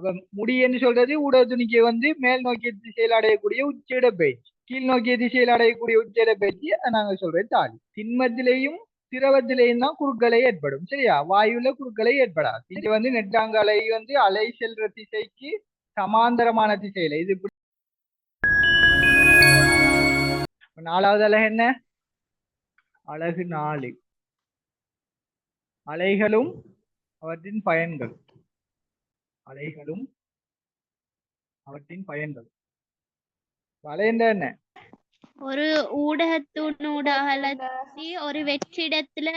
அப்ப முடி என்று சொல்றது ஊடக துணிக்கு வந்து மேல் நோக்கிய திசையில் அடையக்கூடிய உச்சிட பயிற்சி கீழ் நோக்கிய திசையில் அடையக்கூடிய உச்சிட பயிற்சி நாங்க சொல்றது தாலி. திண்மத்திலேயும் திரவத்திலேயும் தான் குறுக்கலை ஏற்படும் சரியா? வாயுல குறுக்களை ஏற்படாது. இது வந்து நெட்டாங்க அலை வந்து அலை செல்ற திசைக்கு சமாந்தரமான திசையில. இது இப்படி. நாலாவது அலகு என்ன? அழகு நாலு. அலைகளும் அவற்றின் பயன்கள். அலைகளும் அவற்றின் பயன்கள். அலைன்ற என்ன ஒரு ஊடகத்தினூடாக ஒரு வெற்றிடத்துல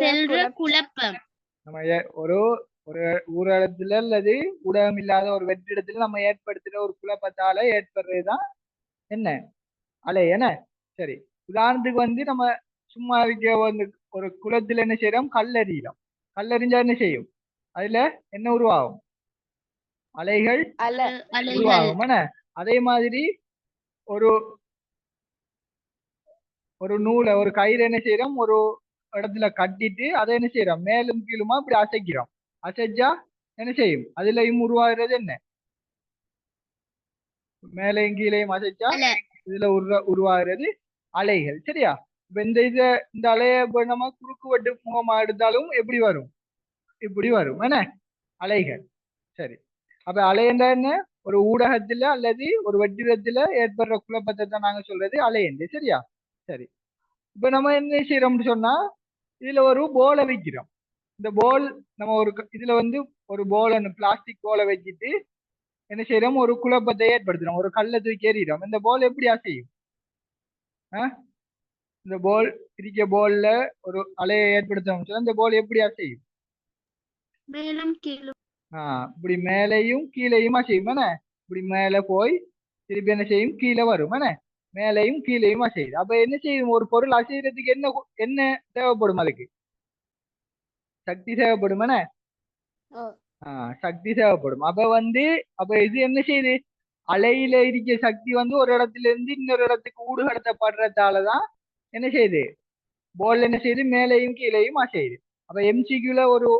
செல்ற குழப்பம். நம்ம ஒரு ஒரு ஊரடத்துல அல்லது ஊடகம் இல்லாத ஒரு வெற்றிடத்துல நம்ம ஏற்படுத்துற ஒரு குழப்பத்தால ஏற்படுறதுதான் என்ன அலை என்ன? சரி. உதாரணத்துக்கு வந்து நம்ம சும்மா இருக்க வந்து ஒரு குளத்துல என்ன செய்யறோம் கல்லறிகிறோம் கல்லறிஞ்சா என்ன செய்யும்? அதுல என்ன உருவாகும்? அலைகள் அல அலைகள். உருவாகும் என்ன? அதே மாதிரி ஒரு ஒரு நூலை ஒரு கயிறு என்ன செய்யறோம்? ஒரு இடத்துல கட்டிட்டு அதை என்ன செய்யறோம்? மேலும் கீழுமா இப்படி அசைக்கிறோம். அசைச்சா என்ன செய்யும்? அதுலயும் உருவாகிறது என்ன? மேலையும் கீழையும் அசைச்சா. இதுல உருவா உருவாகிறது அலைகள். சரியா? இப்ப இந்த இத இந்த அலைய நம்ம குறுக்கு வெட்டு முகமா எடுத்தாலும் எப்படி வரும்? இப்படி வரும் என்ன? அலைகள். சரி. அப்ப அலை என்றா என்ன? ஒரு ஊடகத்துல அல்லது ஒரு வெற்றிடத்துல ஏற்படுற குழப்பத்தை தான் நாங்க சொல்றது அலையண்டு சரியா? சரி. இப்ப நம்ம என்ன செய்யறோம்னு சொன்னா இதுல ஒரு போலை வைக்கிறோம். இந்த போல் நம்ம ஒரு க- இதுல வந்து ஒரு போல் பிளாஸ்டிக் போலை வச்சுட்டு என்ன செய்யறோம்? ஒரு குழப்பத்தை ஏற்படுத்துறோம். ஒரு கல்லை தூக்கி எறிகிறோம். இந்த போல் எப்படி அசையும்? ஆ? இந்த போல் இருக்க போல்ல ஒரு அலையை ஏற்படுத்தணும் சொன்னா இந்த போல் எப்படி அசையும்? மேலும் கீழும். ஆ இப்படி மேலேயும் கீழேயும் என்ன இப்படி மேலே போய் திருப்பி என்ன செய்யும்? கீழே வரும் என்ன மேலேயும் கீழேயும் அசையுது. அப்ப என்ன செய்யும்? ஒரு பொருள் அசைறதுக்கு என்ன என்ன தேவைப்படும் அதுக்கு? சக்தி தேவைப்படும் என்ன சக்தி தேவைப்படும். அப்ப வந்து அப்ப இது என்ன செய்யுது? அலையில இருக்க சக்தி வந்து ஒரு இடத்துல இருந்து இன்னொரு இடத்துக்கு ஊடுகடத்தப்படுறதாலதான் என்ன செய்யுது? போல் என்ன செய்யுது? மேலேயும் கீழேயும் அசையுது. அப்ப எம்சிக்யூல ஒரு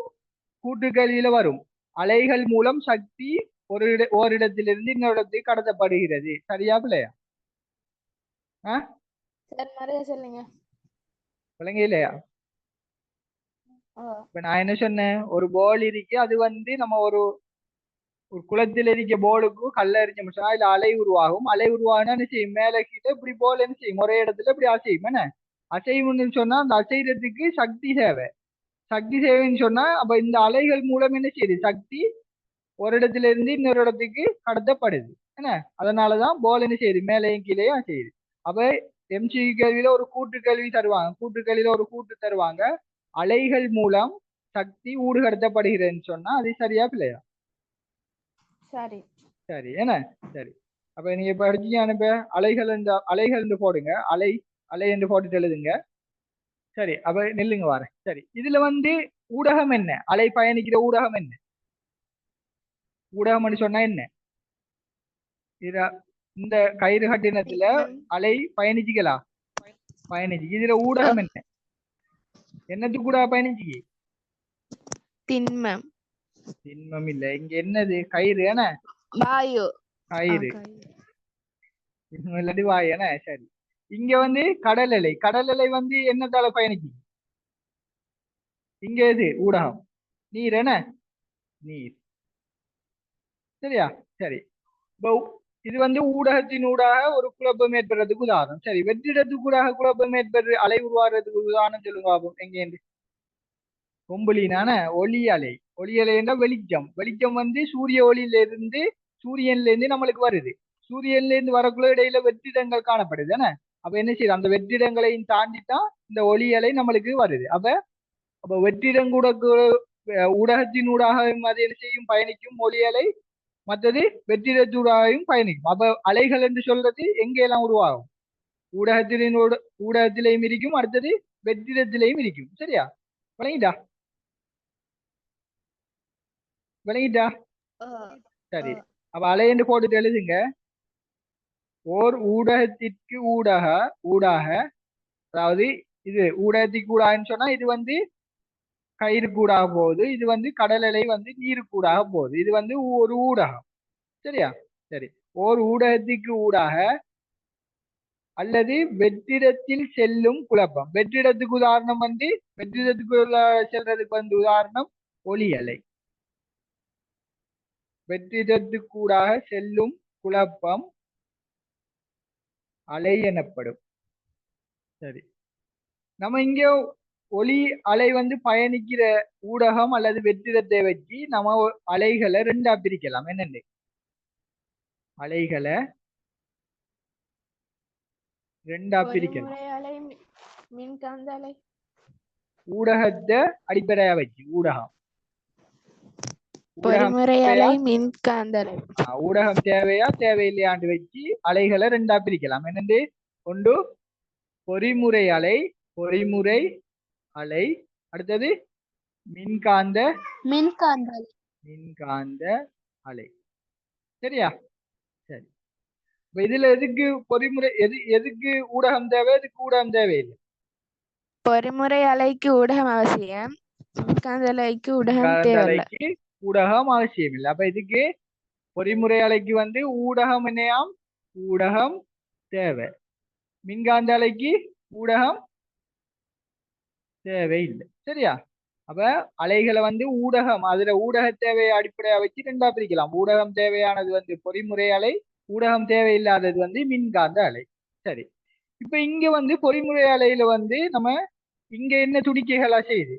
கூட்டுக்கல்வியில வரும். அலைகள் மூலம் சக்தி ஒரு இட ஓரிடத்திலிருந்து இன்னொரு இடத்துக்கு கடத்தப்படுகிறது. சரியா பிள்ளையா? இல்லையா? இப்ப நான் என்ன சொன்னேன்? ஒரு போல் இருக்கு அது வந்து நம்ம ஒரு ஒரு குளத்தில் இருக்க போலுக்கு கல்ல எறிஞ்ச முடிச்சா இல்ல அலை உருவாகும். அலை உருவாகுனா என்ன செய்யும்? மேல கீழே இப்படி போல் என்ன செய்யும்? ஒரே இடத்துல இப்படி அசையும். என்ன? அசைவுன்னு சொன்னா அந்த அசைறதுக்கு சக்தி தேவை. சக்தி தேவைன்னு சொன்னா அப்ப இந்த அலைகள் மூலம் என்ன செய்யுது? சக்தி ஒரு இடத்துல இருந்து இன்னொரு இடத்துக்கு கடத்தப்படுது. என்ன? அதனாலதான் போல் என்ன செய்யுது? மேலேயும் கீழேயும் அசையுது அப்ப எம்சி கல்வியில ஒரு கூட்டு கல்வி தருவாங்க. கூட்டு கல்வியில ஒரு கூட்டு தருவாங்க. அலைகள் மூலம் சக்தி ஊடுகடத்தப்படுகிறதுன்னு சொன்னா அது சரியா பிள்ளையா சரி. சரி. என்ன? சரி. அப்ப நீங்க படிச்சீங்க அனுப்ப அலைகள் அலைகள் போடுங்க. அலை அலை என்று போட்டுட்டு எழுதுங்க. சரி அப்ப நில்லுங்க வரேன். சரி இதுல வந்து ஊடகம் என்ன? அலை பயணிக்கிற ஊடகம் என்ன? ஊடகம்னு சொன்னா என்ன? இத இந்த கயிறு கட்டினத்துல அலை பயணிச்சுக்கலாம் பயணிச்சு இதுல ஊடகம் என்ன? என்னத்துக்கு கூட பயணிச்சுக்கு? திண்மம். திண்மம் இல்ல இங்க என்னது? கயிறு என்ன வாயு. கயிறு. இல்லாட்டி வாய் என்ன சரி. இங்க வந்து கடல் அலை கடல் அலை வந்து என்னத்தால பயணிக்கு இங்க எது? ஊடகம். நீர் என்ன? நீர். சரியா? சரி. இப்போ இது வந்து ஊடகத்தின் ஊடாக ஒரு குழப்பம் ஏற்படுறதுக்கு உதாரணம். சரி வெற்றிடத்துக்கு ஊடாக குழப்பம் ஏற்படுற அலை உருவாடுறதுக்கு உதாரணம் சொல்லுங்க ஆகும் எங்கேருந்து கொம்புலினான ஒளி அலை. ஒளி அலைன்னா வெளிச்சம். வெளிச்சம் வந்து சூரிய ஒளியில இருந்து சூரியன்ல இருந்து நம்மளுக்கு வருது. சூரியன்ல இருந்து வரக்குள்ள இடையில வெற்றிடங்கள் காணப்படுது. என்ன அப்ப என்ன செய்யுது? அந்த வெற்றிடங்களையும் தாண்டி தான் இந்த ஒளி அலை நம்மளுக்கு வருது. அப்ப அப்ப வெற்றிடம் கூட அஹ் ஊடகத்தின் ஊடாகவும் அது என்ன செய்யும்? பயணிக்கும் ஒளி அலை மற்றது வெற்றிடத்தூடாகவும் பயணிக்கும். அப்ப அலைகள் என்று சொல்றது எங்கெல்லாம் உருவாகும்? ஊடகத்தின் ஊட- ஊடகத்திலையும் இருக்கும். அடுத்தது வெற்றிடத்திலையும் இருக்கும். சரியா? விளங்கிட்டா? விளங்கிட்டா? சரி. அப்ப அலை என்று போட்டுட்டு எழுதுங்க. ஓர் ஊடகத்திற்கு ஊடக ஊடாக அதாவது இது ஊடகத்துக்கு ஊடாகன்னு சொன்னா இது வந்து கயிறு கூடாக போகுது இது வந்து கடல் அலை வந்து நீரு கூடாக போகுது இது வந்து ஒரு ஊடகம். சரியா? சரி. ஓர் ஊடகத்திற்கு ஊடாக அல்லது வெற்றிடத்தில் செல்லும் குழப்பம். வெற்றிடத்துக்கு உதாரணம் வந்து வெற்றிடத்துக்கு உள்ள- செல்றதுக்கு வந்து உதாரணம் ஒலி அலை. வெற்றிடத்துக்கூடாக செல்லும் குழப்பம் அலை எனப்படும். சரி. நம்ம இங்க ஒலி அலை வந்து பயணிக்கிற ஊடகம் அல்லது வெற்றிடத்தை வச்சு நம்ம அலைகளை ரெண்டா பிரிக்கலாம். என்னென்னு? அலைகளை ரெண்டா பிரிக்கலாம். ஊடகத்தை அடிப்படையா வச்சு ஊடகம். ஊடகம் பொறிமுறை தேவையா? அலை மின்காந்த அலை ஆ, ஊடகம் தேவையா? தேவையில்லையாண்டு வச்சு அலைகளை ரெண்டா பிரிக்கலாம். என்னண்டு ஒன்று பொறிமுறை அலை. பொறிமுறை அலை அடுத்தது மின்காந்த மின்காந்த அலை. மின்காந்த அலை. சரியா? சரி. இப்ப இதுல எதுக்கு பொறிமுறை எது எதுக்கு ஊடகம் தேவை? எதுக்கு ஊடகம் தேவையில்லை? பொறிமுறை அலைக்கு ஊடகம் அவசியம். மின்காந்த அலைக்கு ஊடகம் அலைக்கு ஊடகம் அவசியம் இல்லை அப்ப இதுக்கு பொறிமுறை அலைக்கு வந்து ஊடகம் என்னையாம்? ஊடகம் தேவை. மின்காந்த அலைக்கு ஊடகம் தேவை இல்லை சரியா? அப்ப அலைகளை வந்து ஊடகம் அதுல ஊடக தேவையை அடிப்படையா வச்சு ரெண்டா பிரிக்கலாம். ஊடகம் தேவையானது வந்து பொறிமுறை அலை ஊடகம் தேவையில்லாதது வந்து மின்காந்த அலை. சரி. இப்ப இங்க வந்து பொறிமுறை அலையில வந்து நம்ம இங்க என்ன துடிக்கைகளா செய்யுது?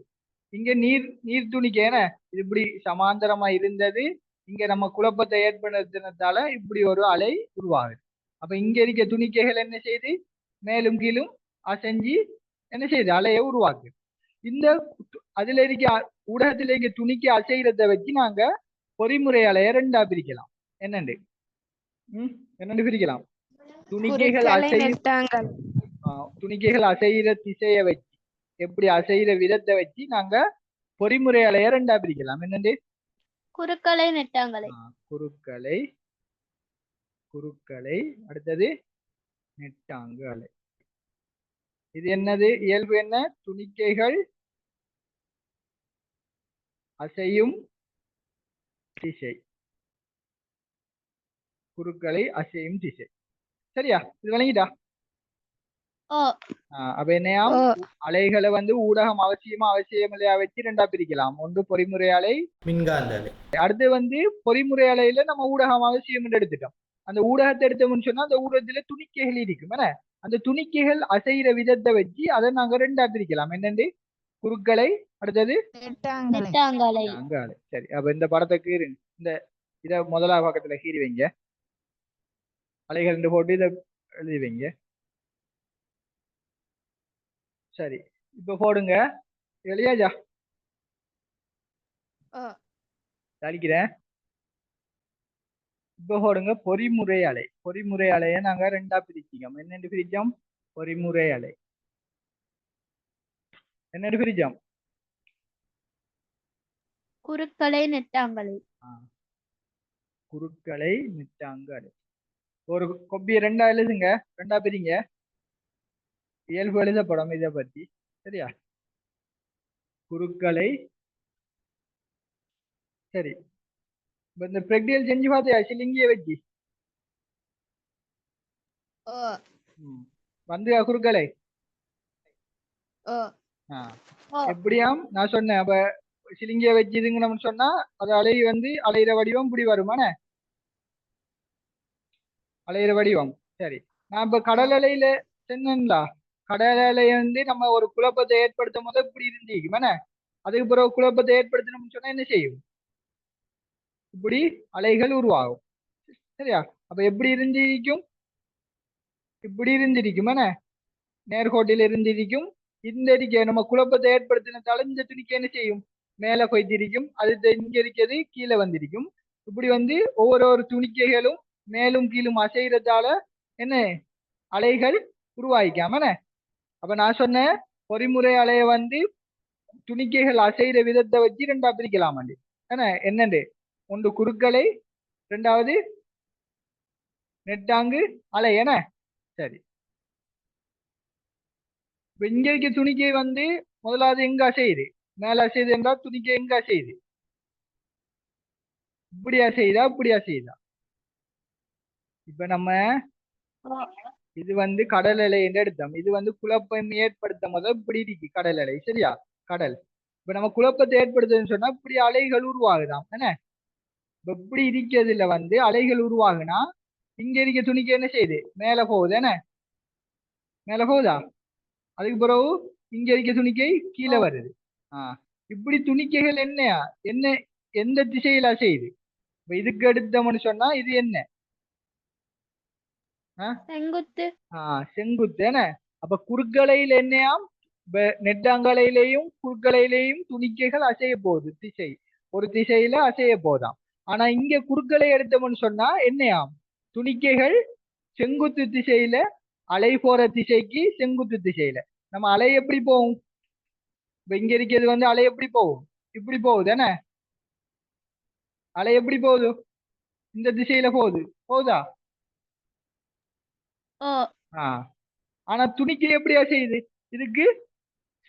இங்க நீர் நீர் துணிக்கை இது இப்படி சமாந்தரமா இருந்தது. இங்க நம்ம குழப்பத்தை ஏற்படுத்தினதால இப்படி ஒரு அலை உருவாகுது. அப்ப இங்க இருக்க துணிக்கைகள் என்ன செய்யுது மேலும் கீழும் அசைஞ்சு என்ன செய்யுது அலையை உருவாக்குது. இந்த அதுல இருக்க ஊடகத்துல இருக்க துணிக்கு அசைகிறத வச்சு நாங்க பொறிமுறை அலையை ரெண்டா பிரிக்கலாம். என்னண்டு? ம் என்னண்டு பிரிக்கலாம்? துணிக்கைகள் அசை துணிக்கைகள் அசைகிற திசையை வச்சு எப்படி அசைகிற விதத்தை வச்சு நாங்க பொறிமுறை அலைய ரெண்டா பிரிக்கலாம் என்னண்டு குறுக்கலை நெட்டாங்கலை குறுக்கலை குறுக்கலை அடுத்தது நெட்டாங்கு அலை இது என்னது? இயல்பு என்ன? துணிக்கைகள் அசையும் திசை. குறுக்கலை அசையும் திசை. சரியா? இது விளங்கிட்டா? அப்ப என்னையாம். அலைகளை வந்து ஊடகம் அவசியமா அவசியம் இல்லையா வச்சு ரெண்டா பிரிக்கலாம். ஒன்று பொறிமுறை அலை. மின்காந்த அலை. அடுத்து வந்து பொறிமுறை அலையில நம்ம ஊடகம் அவசியம் எடுத்துட்டோம். அந்த ஊடகத்தை எடுத்தோம்னு சொன்னா அந்த ஊடகத்துல துணிக்கைகள் இருக்கும் என்ன? அந்த துணிக்கைகள் அசைகிற விதத்தை வச்சு அதை நாங்க ரெண்டா பிரிக்கலாம். என்னண்டு குறுக்களை அடுத்தது? சரி அப்ப இந்த படத்தை கீறு இந்த இத முதலாவது பக்கத்துல கீறி வைங்க. அலைகள் ரெண்டு போட்டு இதை எழுதி வைங்க. சரி இப்ப போடுங்க. ஓ. அழிக்கிறேன் இப்ப போடுங்க பொறிமுறை அலை. பொறிமுறை அலையை நாங்க ரெண்டா பிரிச்சிக்கோம் என்னென்று பிரிச்சோம் பொறிமுறை அலை. என்னென்று பிரிச்சோம் குறுக்கலை நெட்டாங்கலை. குறுக்கலை நிட்டாங்க அலை ஒரு கொப்பியை ரெண்டா எழுதுங்க. ரெண்டா பிரிங்க. இயல்பு எழுதப்படும் இதை பத்தி. சரியா? குறுக்கலை சரி. இந்த பிரெக்டியல் செஞ்சு பார்த்தியா? சிலிங்கிய வச்சு. வந்து ஓ. எப்படியாம்? நான் சொன்னேன். அப்ப சிலிங்கிய வச்சுதுங்க நம்ம சொன்னா அது அலை வந்து அலையிற வடிவம் இப்படி வருமானே அலையிற வடிவம். சரி. நான் இப்ப கடல் அலையில சொன்னேன்லா. கடலை வந்து நம்ம ஒரு குழப்பத்தை ஏற்படுத்தும் போது இப்படி இருந்திருக்கும் என்ன? அதுக்கு பிறகு குழப்பத்தை ஏற்படுத்தணும்னு சொன்னா என்ன செய்யும்? இப்படி அலைகள் உருவாகும். சரியா? அப்ப எப்படி இருந்திருக்கும்? இப்படி இருந்திருக்கும். என்ன? நேர்கோட்டில் இருந்திருக்கும். இந்த இருக்க நம்ம குழப்பத்தை ஏற்படுத்தினதால இந்த துணிக்கு என்ன செய்யும்? மேல கொய்திருக்கும். அது இங்க இருக்கிறது கீழே வந்திருக்கும். இப்படி வந்து ஒவ்வொரு ஒரு துணிக்கைகளும் மேலும் கீழும் அசைகிறதால என்ன? அலைகள் உருவாகிக்காம என்ன? அப்ப நான் சொன்னேன் பொறிமுறை அலையை வந்து துணிக்கைகள் அசைகிற விதத்தை வச்சு ரெண்டா பிரிக்கலாம் என்ன என்னண்டு? ஒன்று குறுக்கலை ரெண்டாவது நெட்டாங்கு அலை என்ன சரி. இப்ப இங்க இருக்க துணிக்கை வந்து முதலாவது எங்க அசையுது? மேல அசையுது என்றால் துணிக்கை எங்க அசையுது? இப்படியா செய்தா இப்படியா செய்தா இப்ப நம்ம இது வந்து கடல் அலை என்று எடுத்தோம். இது வந்து குழப்பம் ஏற்படுத்த முதல் இப்படி இருக்கு கடல் அலை சரியா? கடல். இப்ப நம்ம குழப்பத்தை ஏற்படுத்துதுன்னு சொன்னா இப்படி அலைகள் உருவாகுதாம் என்ன இப்ப இப்படி இருக்கிறதுல வந்து அலைகள் உருவாகுனா இங்க இருக்க துணிக்கு என்ன செய்யுது? மேல போகுது என்ன மேல போகுதா? அதுக்கு பிறகு இங்க இருக்க துணிக்கை கீழே வருது. ஆஹ் இப்படி துணிக்கைகள் என்னையா? என்ன எந்த திசையில செய்யுது? இப்ப இதுக்கு எடுத்தோம்னு சொன்னா இது என்ன? செங்குத்து. ஆஹ் செங்குத்து என்ன அப்ப குறுக்கலையில என்னையாம்? நெட்டாங்கலையிலையும் குறுக்கலையிலையும் துணிக்கைகள் அசைய போகுது திசை. ஒரு திசையில அசைய போதாம். ஆனா இங்க குறுக்கலை எடுத்தோம்னு சொன்னா என்னையாம்? துணிக்கைகள் செங்குத்து திசையில அலை போற திசைக்கு செங்குத்து திசையில. நம்ம அலை எப்படி போகும்? இப்ப இங்க இருக்கிறது வந்து அலை எப்படி போகும்? இப்படி போகுது என்ன அலை எப்படி போகுது? இந்த திசையில போகுது. போகுதா? ஆ. ஆனா துணிக்கு எப்படி அசையுது? இதுக்கு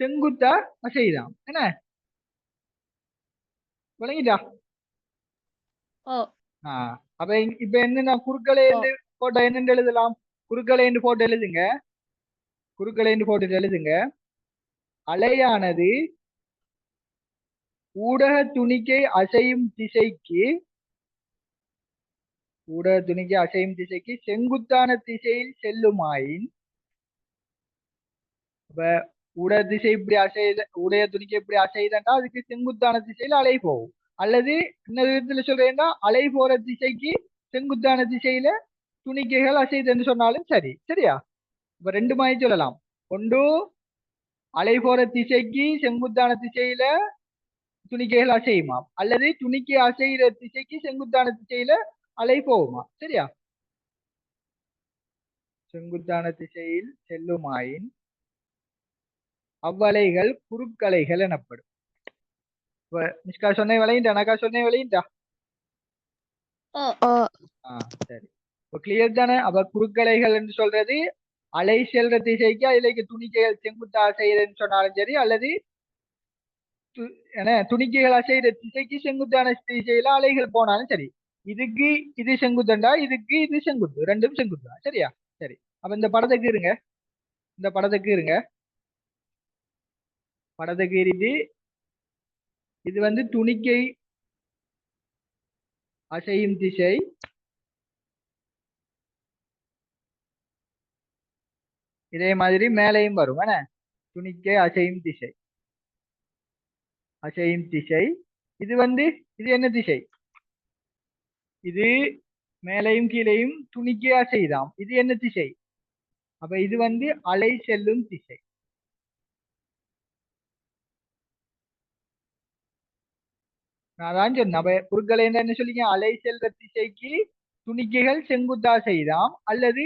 செங்குத்தா அசையுதாம் என்ன? விளங்கிட்டா? ஆ. அப்ப இப்ப என்ன குறுக்கலை என்று போட்டா என்னன்னு எழுதலாம்? குறுக்கலை என்று போட்டு எழுதுங்க. குறுக்கலை என்று போட்டு எழுதுங்க. அலையானது ஊடக துணிக்கை அசையும் திசைக்கு ஊடக துணிக்கு அசையும் திசைக்கு செங்குத்தான திசையில் செல்லுமாயின்? இப்ப ஊடக திசை இப்படி அசைத உடைய துணிக்கை இப்படி அசைதண்டா அதுக்கு செங்குத்தான திசையில அலை போகும். அல்லது இன்னொரு விதத்துல சொல்றேன்னா அலை போற திசைக்கு செங்குத்தான திசையில துணிக்கைகள் அசைதுன்னு சொன்னாலும் சரி. சரியா? இப்ப ரெண்டு மாதிரி சொல்லலாம். ஒன்று அலை போற திசைக்கு செங்குத்தான திசையில துணிக்கைகள் அசையுமாம். அல்லது துணிக்கை அசைகிற திசைக்கு செங்குத்தான திசையில அலை போகுமா சரியா? செங்குத்தான திசையில் செல்லுமாயின் அவ்வலைகள் குறுக்கலைகள் எனப்படும். நிஷ்கா சொன்ன விளையிட்டா நக்கா சொன்ன ஆ சரி. இப்போ கிளியர் தானே? அப்ப குறுக்கலைகள் என்று சொல்றது அலை செல்ற திசைக்கு அதிலேக்கு துணிக்கைகள் செங்குத்தா செய்யறதுன்னு சொன்னாலும் சரி அல்லது து- என்ன துணிக்கைகள் அசைகிற திசைக்கு செங்குத்தான திசையில அலைகள் போனாலும் சரி. இதுக்கு இது செங்குத்தண்டா இதுக்கு இது செங்குத்து. ரெண்டும் செங்குத்தா சரியா? சரி. அப்ப இந்த படத்துக்கு இருங்க. இந்த படத்துக்கு இருங்க. படத்துக்கு இருந்து இது வந்து துணிக்கை அசையும் திசை. இதே மாதிரி மேலையும் வரும். என்ன? துணிக்கை அசையும் திசை. அசையும் திசை. இது வந்து இது என்ன திசை? இது மேலையும் கீழையும் துணிக்கையா செய்தாம். இது என்ன திசை? அப்ப இது வந்து அலை செல்லும் திசை. நான் தான் சொன்னேன். அப்ப குறுக்கலை என்ன சொல்லிங்க அலை செல்ற திசைக்கு துணிக்கைகள் செங்குத்தா செய்தாம். அல்லது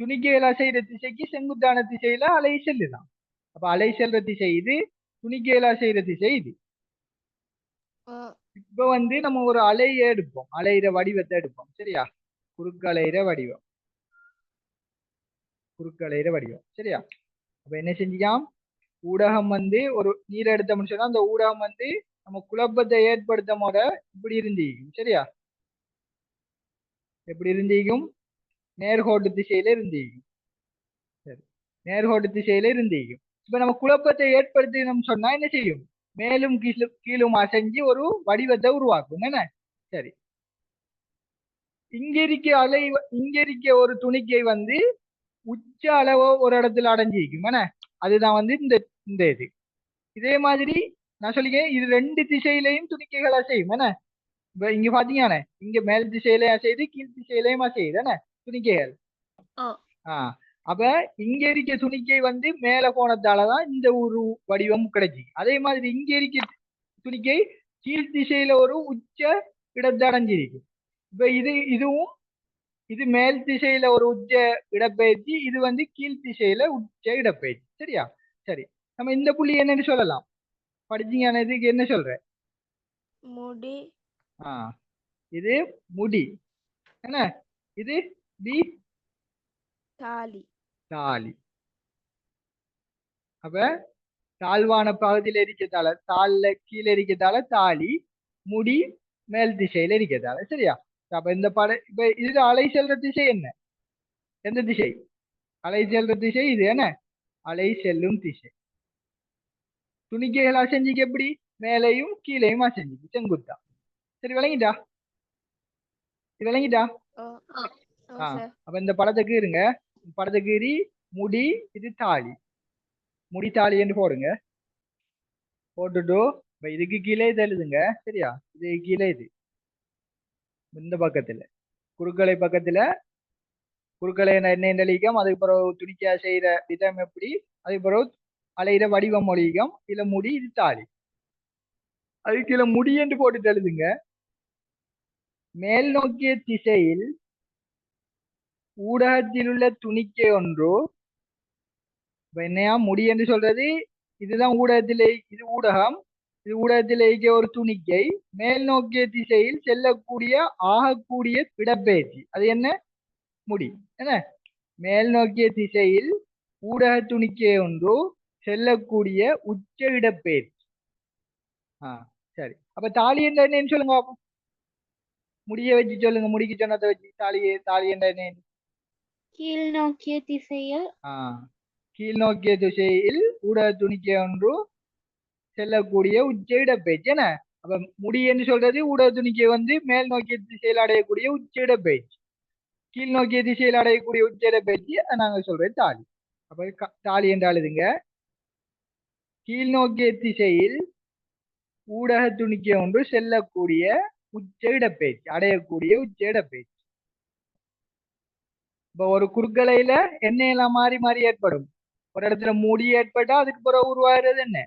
துணிக்கைகளா செய்யற திசைக்கு செங்குத்தான திசையில அலை செல்லுதாம். அப்ப அலை செல்ற திசை இது துணிக்கைகள் செய்யற திசை இது. இப்ப வந்து நம்ம ஒரு அலையை எடுப்போம். அலையிற வடிவத்தை எடுப்போம். சரியா? குறுக்கலையிற வடிவம். குறுக்கலையிற வடிவம். சரியா? அப்ப என்ன செஞ்சிக்காம் ஊடகம் வந்து ஒரு நீர் எடுத்தோம்னு சொன்னா அந்த ஊடகம் வந்து நம்ம குழப்பத்தை ஏற்படுத்த முத இப்படி இருந்திருக்கும் சரியா? எப்படி இருந்திருக்கும் நேர்கோட்டு திசையில இருந்திருக்கும் சரி. நேர்கோட்டு திசையில இருந்திருக்கும் இப்ப நம்ம குழப்பத்தை ஏற்படுத்தினோம் சொன்னா என்ன செய்யும்? மேலும் கீழும் கீழும் அசைஞ்சு ஒரு வடிவத்தை உருவாக்கும். என்ன? சரி. இங்க இருக்க அலை இங்க இருக்க ஒரு துணிக்கை வந்து உச்ச அளவோ ஒரு இடத்துல அடைஞ்சிருக்கும் என்ன? அதுதான் வந்து இந்த இந்த இது. இதே மாதிரி நான் சொல்லிக்கேன் இது ரெண்டு திசையிலையும் துணிக்கைகள் அசையும். என்ன? இங்க பாத்தீங்கன்னா இங்க மேல் திசையிலையும் அசையுது கீழ் திசையிலையும் அசையுது. என்ன? துணிக்கைகள். ஆஹ் அப்ப இங்க இருக்க துணிக்கை வந்து மேல போனதாலதான் இந்த ஒரு வடிவம் கிடைச்சி அதே மாதிரி இங்க இருக்க துணிக்கை கீழ் திசையில ஒரு உச்ச இடத்தை அடைஞ்சிருக்கு. இப்ப இது இதுவும் இது மேல் திசையில ஒரு உச்ச இடப்பெயர்ச்சி இது வந்து கீழ் திசையில உச்ச இடப்பெயர்ச்சி. சரியா? சரி. நம்ம இந்த புள்ளி என்னன்னு சொல்லலாம். படிச்சீங்கன்னா இதுக்கு என்ன சொல்ற? முடி. ஆ. இது முடி. என்ன? இது டி? தாலி. தாலி. அப்ப தாழ்வான பகுதியில இருக்கதால தாழ்ல கீழே இருக்கதால தாலி முடி மேல் திசையில இருக்கதால சரியா? அப்ப இந்த பட இப்ப இதுல அலை செல்ற திசை என்ன? எந்த திசை? அலை செல்ற திசை இது என்ன? அலை செல்லும் திசை. துணிக்கைகள் அசைஞ்சிக்கு எப்படி? மேலையும் கீழையும் அசைஞ்சிக்கு செங்குத்தா. சரி விளங்கிட்டா? இது விளங்கிட்டா? அப்ப இந்த படத்துக்கு இருங்க. பரதகிரி முடி இது தாலி முடி தாலி என்று போடுங்க போட்டுட்டு இப்போ இதுக்கு கீழே இது எழுதுங்க சரியா இது கீழே இது இந்த பக்கத்துல குறுக்கலை பக்கத்துல குறுக்கலை என்ன எழுதிக்கம் அதுக்கு பிறகு துணிக்கா செய்யற விதம் எப்படி அதுக்கு பிறகு அலையிற வடிவம் மொழிகம் இதுல முடி இது தாலி அதுக்கு கீழே முடி என்று போட்டுட்டு எழுதுங்க மேல் நோக்கிய திசையில் ஊடகத்தில் உள்ள துணிக்கை ஒன்று இப்ப என்னையா முடி என்று சொல்றது? இதுதான் ஊடகத்திலே இது ஊடகம். இது ஊடகத்திலே இருக்க ஒரு துணிக்கை. மேல் நோக்கிய திசையில் செல்லக்கூடிய ஆகக்கூடிய இடப்பெயர்ச்சி அது என்ன? முடி. என்ன? மேல் நோக்கிய திசையில் ஊடக துணிக்கை ஒன்று செல்லக்கூடிய உச்ச இடப்பெயர்ச்சி ஆ சரி. அப்ப தாலி என்ன என்னன்னு சொல்லுங்க முடிய வச்சு சொல்லுங்க. முடிக்கு சொன்னதை வச்சு தாலியை தாலி என்ன என்ன கீழ் நோக்கிய திசையில் கீழ் நோக்கிய திசையில் ஊடக துணிக்கை ஒன்று செல்லக்கூடிய உச்ச பேச்சு என்ன? அப்ப முடி என்று சொல்றது ஊடக துணிக்கை வந்து மேல் நோக்கிய திசையில் அடையக்கூடிய உச்ச பேச்சு கீழ் நோக்கிய திசையில் அடையக்கூடிய உச்ச பேச்சு அதை நாங்க சொல்றது தாலி. அப்ப தாலி என்றால் இதுங்க கீழ் நோக்கிய திசையில் ஊடக துணிக்கை ஒன்று செல்லக்கூடிய உச்ச பேச்சு அடையக்கூடிய உச்ச பேச்சு இப்ப ஒரு குறுக்கலையில எண்ணெயெல்லாம் மாறி மாறி ஏற்படும். ஒரு இடத்துல முடி ஏற்பட்டா அதுக்கு பிறகு உருவாகிறது என்ன?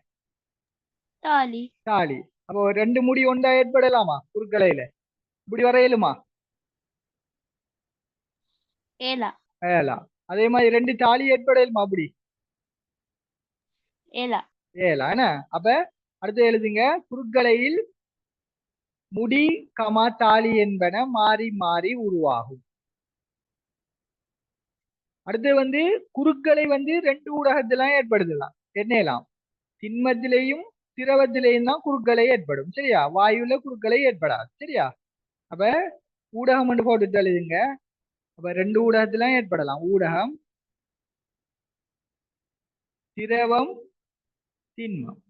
தாலி. தாலி. அப்போ ரெண்டு முடி ஒன்றா ஏற்படலாமா குறுக்கலையில? இப்படி வரையலுமா ஏலா. ஏலாம் அதே மாதிரி ரெண்டு தாலி ஏற்படலுமா அப்படி? ஏலா. ஏலாம் என்ன? அப்ப அடுத்து எழுதுங்க. குறுக்கலையில் முடி கமா தாலி என்பன மாறி மாறி உருவாகும். அடுத்து வந்து குருக்களை வந்து ரெண்டு ஊடகத்திலாம் ஏற்படுத்தலாம். என்னலாம் திண்மத்திலேயும் திரவத்திலேயும் தான் குறுக்கலை ஏற்படும். சரியா? வாயுல குருக்களை ஏற்படாது. சரியா? அப்ப ஊடகம் என்று போட்டு தெளிதுங்க அப்ப ரெண்டு ஊடகத்திலாம் ஏற்படலாம். ஊடகம் திரவம் திண்மம்.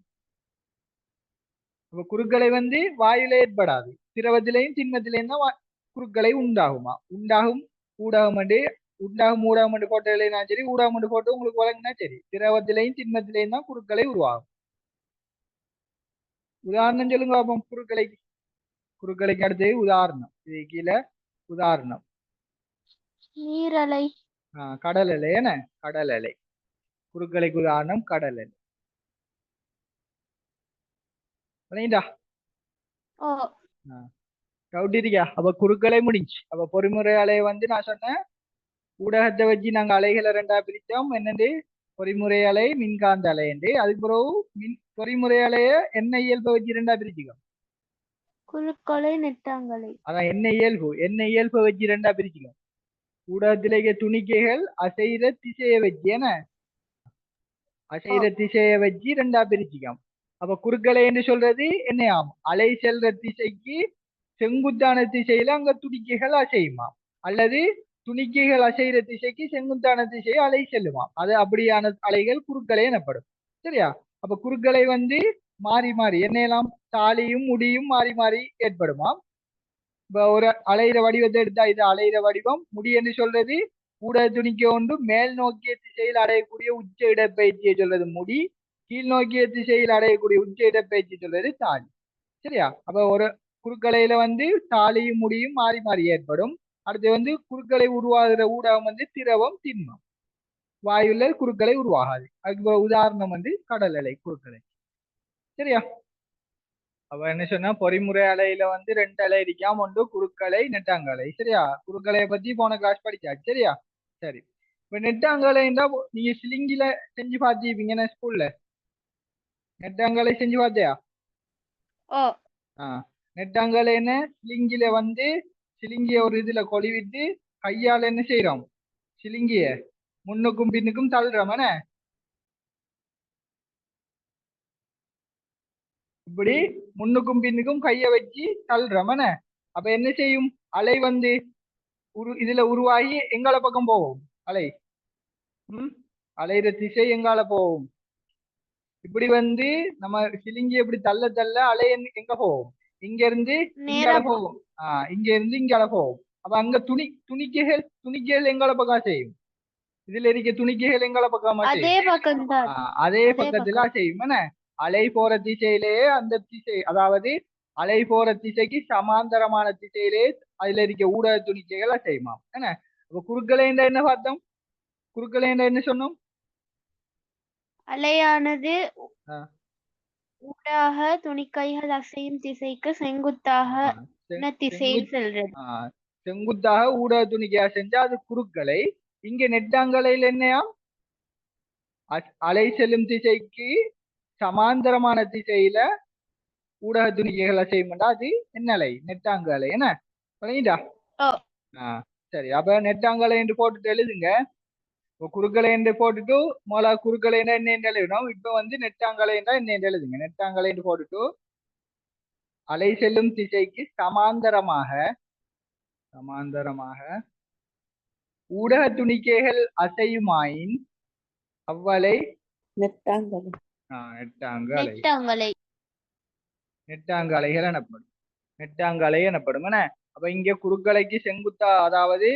அப்ப குருக்களை வந்து வாயுல ஏற்படாது. திரவத்திலையும் திண்மத்திலையும் தான் வா- உண்டாகுமா? உண்டாகும். ஊடகம் வந்து உண்டாகும் போட்டு எழுதினா சரி ஊடகம் என்று போட்டு உங்களுக்கு வழங்கினா சரி. திரவத்திலையும் திண்மத்திலையும் தான் குறுக்கலை உருவாகும். உதாரணம் சொல்லுங்க பாப்போம் குறுக்கலைக்கு குறுக்கலைக்கு அடுத்து உதாரணம். இது கீழே உதாரணம். நீரலை. ஆஹ் கடல் அலை என்ன? கடல் அலை. குறுக்கலைக்கு உதாரணம் கடல் அலை. விளங்கிட்டா ஓ. டவுட் இருக்கியா? அப்ப குறுக்கலை முடிஞ்சு அப்ப பொறிமுறை அலையை வந்து நான் சொன்னேன் ஊடகத்தை வச்சு நாங்க அலைகளை ரெண்டா பிரித்தோம். என்னது? பொறிமுறை அலை மின்காந்த அலை என்று. அதுக்கு பிறகு மின் பொறிமுறை அலைய என்ன இயல்பை வச்சு ரெண்டா பிரிச்சுக்கோ குறுக்கொலை நெட்டாங்கலை அதான் என்ன இயல்பு? என்ன இயல்பை வச்சு ரெண்டா பிரிச்சுக்கோ ஊடகத்திலே இருக்க துணிக்கைகள் அசைற திசையை வச்சு என்ன? அசைற திசையை வச்சு ரெண்டா பிரிச்சுக்கோ அப்ப குறுக்கலை என்று சொல்றது என்னையாம் அலை செல்ற திசைக்கு செங்குத்தான திசையில அங்க துணிக்கைகள் அசையுமாம். அல்லது துணிக்கைகள் அசைகிற திசைக்கு செங்குத்தான திசை அலை செல்லுமாம். அது அப்படியான அலைகள் குறுக்கலை எனப்படும். சரியா? அப்ப குறுக்கலை வந்து மாறி மாறி என்னையெல்லாம் தாலியும் முடியும் மாறி மாறி ஏற்படுமாம். இப்ப ஒரு அலையிற வடிவத்தை எடுத்தா இது அலையிற வடிவம். முடி என்று சொல்றது ஊடக துணிக்க ஒன்று மேல் நோக்கிய திசையில் அடையக்கூடிய உச்ச இடப்பயிற்சியை சொல்றது முடி. கீழ் நோக்கிய திசையில் அடையக்கூடிய உச்ச இடப்பயிற்சி சொல்றது தாலி. சரியா? அப்ப ஒரு குறுக்கலையில வந்து தாலியும் முடியும் மாறி மாறி ஏற்படும். அடுத்து வந்து குறுக்கலை உருவாகிற ஊடகம் வந்து திரவம் திண்மம். வாயுல குறுக்கலை உருவாகாது. அதுக்கு உதாரணம் வந்து கடல் அலை குறுக்கலை சரியா? அப்ப என்ன சொன்னா பொறிமுறை அலையில வந்து ரெண்டு அலை இருக்காம ஒன்று குறுக்கலை நெட்டாங்கலை சரியா? குறுக்கலையை பத்தி போன கிளாஸ் படிச்சாச்சு. சரியா? சரி. இப்ப நெட்டாங்கலைன்னா நீங்க சிலிங்கில செஞ்சு பார்த்திருப்பீங்க ஸ்கூல்ல நெட்டாங்கலை செஞ்சு பார்த்தியா? ஆ. நெட்டாங்கலை என்ன? சிலிங்கில வந்து சிலிங்கிய ஒரு இதுல கொழுவிட்டு கையால என்ன செய்யறோம் சிலிங்கிய முன்னுக்கும் பின்னுக்கும் தள்ளுறோம் என்ன இப்படி முன்னுக்கும் பின்னுக்கும் கைய வச்சு தள்ளுறோம் என்ன அப்ப என்ன செய்யும்? அலை வந்து உரு இதுல உருவாகி எங்கால பக்கம் போகும்? அலை. ம்? அலையிற திசை எங்கால போகும்? இப்படி வந்து நம்ம சிலிங்கி எப்படி தள்ள தள்ள அலை எங்க- எங்க போகும்? இங்க இருந்து இங்கால நேரா போகும் ஆஹ் இங்க இருந்து இங்கால போகும். அப்ப அங்க துணி துணிக்கைகள் துணிக்கைகள் எங்கால பக்கம் செய்யும்? இதுல இருக்க துணிக்கைகள் எங்கால பக்கமா செய்யும். அதே பக்கத்துல செய்யும். என்ன? அலை போற திசையிலேயே அந்த திசை அதாவது அலை போற திசைக்கு சமாந்தரமான திசையிலே அதுல இருக்க ஊடக துணிக்கைகளை செய்யுமா என்ன? அப்ப குறுக்கலை என்ற என்ன பார்த்தோம் குறுக்கலை என்ற என்ன சொன்னோம்? அலையானது. ஊடாக துணிக்கைகள் அசையும் திசைக்கு செங்குத்தாக ஆஹ் திசையில் செல்றது. ஆஹ் செங்குத்தாக ஊடக துணிக்கையா செஞ்சா அது குறுக்கலை இங்க நெட்டாங்கலையில் என்னையா அ- அலை செல்லும் திசைக்கு சமாந்தரமான திசையில ஊடக துணிக்கைகளை செய்யும்டா அது என்ன அலை? நெட்டாங்க அலை என்ன? ஓ. ஆ சரி அப்ப நெட்டாங்கலை என்று போட்டுட்டு எழுதுங்க. இப்போ குறுக்கலை என்று போட்டுட்டு முதல்ல குறுக்கலைன்னா என்ன என்று எழுதணும். இப்ப வந்து நெட்டாங்கலைன்னா என்ன என்று எழுதுங்க. நெட்டாங்கலை என்று போட்டுட்டு அலை செல்லும் திசைக்கு சமாந்தரமாக சமாந்தரமாக ஊடக துணிக்கைகள் அசையுமாயின் அவ்வளை நெட்டாங்கலை. நெட்டாங்கலை நெட்டாங்க அலைகள் எனப்படும். நெட்டாங்க அலை எனப்படும். என்ன? அப்ப இங்க குறுக்கலைக்கு செங்குத்தா அதாவது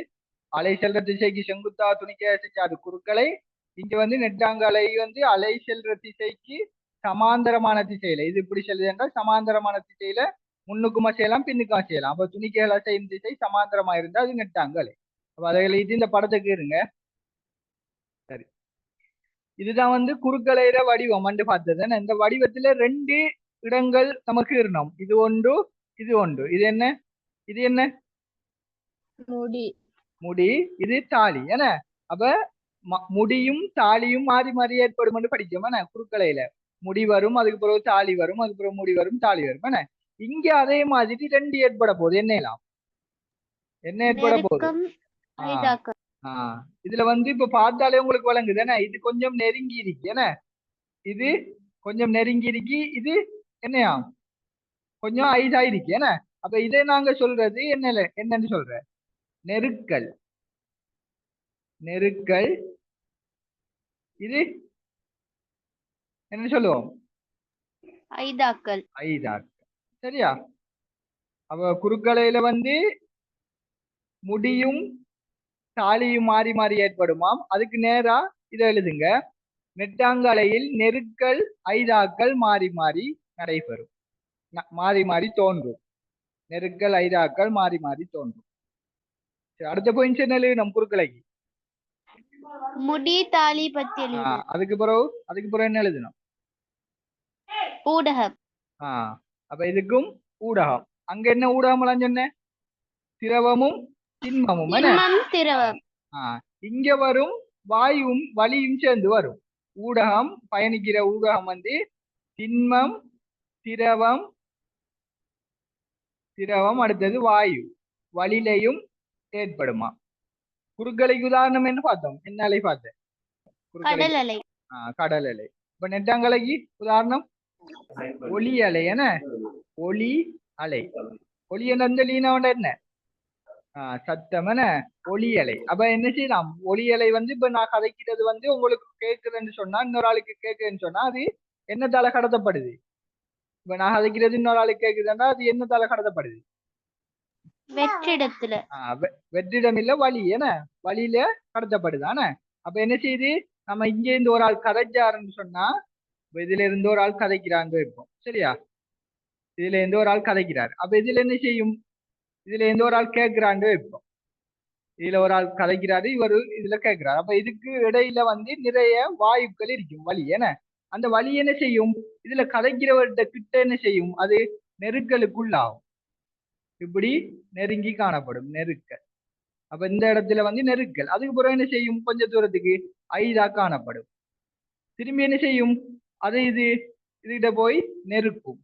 அலை செல்ற திசைக்கு செங்குத்தா துணிக்க செஞ்ச அது இங்க வந்து நெட்டாங்க அலை வந்து அலை செல்ற திசைக்கு சமாந்தரமான திசையில. இது இப்படி செல்லுது என்றால் சமாந்தரமான திசையில முன்னுக்குமா செய்யலாம் பின்னுக்குமா செய்யலாம். அப்ப துணிக்கைகள் அசையும் திசை சமாந்தரமா இருந்தா அது நெட்டாங்க அலை அப்ப அதை எழுதி இந்த படத்துக்கு இருங்க சரி. இதுதான் வந்து குறுக்கலையிற வடிவம். மண்டு பார்த்தது இந்த வடிவத்துல ரெண்டு இடங்கள் நமக்கு இருந்தோம். இது ஒன்று இது ஒன்று. இது என்ன? இது என்ன? நொடி முடி இது தாலி என்ன அப்ப முடியும் தாலியும் மாறி மாறி ஏற்படும் என்று என்ன குறுக்கலையில. முடி வரும் அதுக்கு பிறகு தாலி வரும் அதுக்கு பிறகு முடி வரும் தாலி வரும் என்ன இங்க அதே மாதிரி ரெண்டு ஏற்பட போகுது. என்ன எல்லாம்? என்ன ஏற்பட போகுது. இதுல வந்து இப்ப பார்த்தாலே உங்களுக்கு விளங்குது என்ன இது கொஞ்சம் நெருங்கி இருக்கு என்ன இது கொஞ்சம் நெருங்கி இருக்கு இது என்னையா கொஞ்சம் ஐஸா இருக்கு என்ன அப்ப இதை நாங்க சொல்றது என்ன என்னன்னு சொல்ற? நெருக்கல். நெருக்கல். இது என்ன சொல்லுவோம்? ஐதாக்கல். ஐதாக்கு சரியா? அப்ப குறுக்கலையில வந்து முடியும் தாலியும் மாறி மாறி ஏற்படுமாம். அதுக்கு நேரா இதை எழுதுங்க. நெட்டாங்கலையில் நெருக்கல் ஐதாக்கள் மாறி மாறி நடைபெறும். மாறி மாறி தோன்றும். நெருக்கல் ஐதாக்கள் மாறி மாறி தோன்றும். அடுத்த பாயிண்ட் என்ன எழுதணும் குறுக்கலைக்கு முடி தாலி பத்தி எழுது அதுக்கு பிறகு அதுக்கு பிறகு என்ன எழுதணும்? ஊடகம். ஆ அப்ப இதுக்கும் ஊடகம். அங்க என்ன ஊடகம்லாம் சொன்னேன்? திரவமும் திண்மமும் திரவம். ஆ இங்க வரும் வாயுவும் வலியும் சேர்ந்து வரும். ஊடகம் பயணிக்கிற ஊடகம் வந்து திண்மம் திரவம் திரவம் அடுத்தது வாயு. வலிலையும் ஏற்படுமா குறுக்கலைக்கு உதாரணம் என்ன பார்த்தோம்? என்ன அலை பார்த்தேன்? கடல் அலை. ஆ, கடல் அலை. இப்ப நெட்டாங்கலைக்கு உதாரணம் ஒளி அலை என்ன? ஒளி அலை. ஒளி என்ன இந்த லீனாவோட என்ன? ஆ, சத்தம் என்ன? ஒளி அலை. அப்ப என்ன செய்யலாம்? ஒளி அலை வந்து இப்ப நான் கதைக்கிறது வந்து உங்களுக்கு கேக்குதுன்னு சொன்னா இன்னொரு ஆளுக்கு கேக்குதுன்னு சொன்னா அது என்னத்தால கடத்தப்படுது? இப்ப நான் கதைக்கிறது இன்னொரு ஆளுக்கு கேக்குதுன்னா அது என்னத்தால கடத்தப்படுது? வெற்றிடத்துல. வெற்றிடம் இல்ல வழி. என்ன? வழியில கடத்தப்படுதானே? அப்ப என்ன செய்யுது நம்ம இங்க இருந்து ஒரு ஆள் கதைச்சாருன்னு சொன்னா இதுல இருந்து ஒரு ஆள் கதைக்கிறான்னு வைப்போம் சரியா? இதுல இருந்து ஒரு ஆள் கதைக்கிறார். அப்ப இதுல என்ன செய்யும்? இதுல இருந்து ஒரு ஆள் கேட்கிறான்னு வைப்போம் இதுல ஒரு ஆள் கதைக்கிறாரு இவர் இதுல கேட்கிறாரு. அப்ப இதுக்கு இடையில வந்து நிறைய வாயுக்கள் இருக்கும் வழி. என்ன? அந்த வழி என்ன செய்யும்? இதுல கதைக்கிறவர்கிட்ட கிட்ட என்ன செய்யும்? அது நெருக்கலுக்குள்ளாகும். இப்படி நெருங்கி காணப்படும் நெருக்கல். அப்ப இந்த இடத்துல வந்து நெருக்கல். அதுக்கு பிறகு என்ன செய்யும்? கொஞ்ச தூரத்துக்கு ஐதா காணப்படும். திரும்பி என்ன செய்யும்? அது இது இதுகிட்ட போய் நெருக்கும்.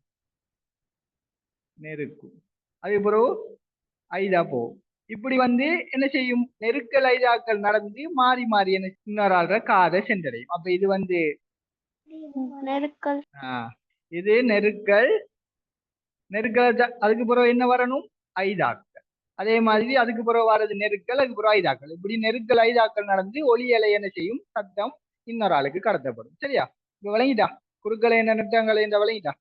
நெருக்கும். அதுக்கு பிறகு ஐதா போகும். இப்படி வந்து என்ன செய்யும்? நெருக்கல் ஐதாக்கள் நடந்து மாறி மாறி என்ன இன்னொரு ஆள்ற காதை சென்றடையும். அப்ப இது வந்து நெருக்கல். ஆஹ் இது நெருக்கல் நெருக்கலை அதுக்கு பிறகு என்ன வரணும்? ஐதாக்கள் அதே மாதிரி அதுக்கு பிறகு வர்றது நெருக்கல் அதுக்கு பிறகு ஐதாக்கள் இப்படி நெருக்கல் ஐதாக்கள் நடந்து ஒலி அலை என்ன செய்யும்? சத்தம் இன்னொரு ஆளுக்கு கடத்தப்படும். சரியா? இப்ப விளங்கிட்டா? குறுக்கலை என்ன நெட்டங்களை என்ற விளங்கிட்டா?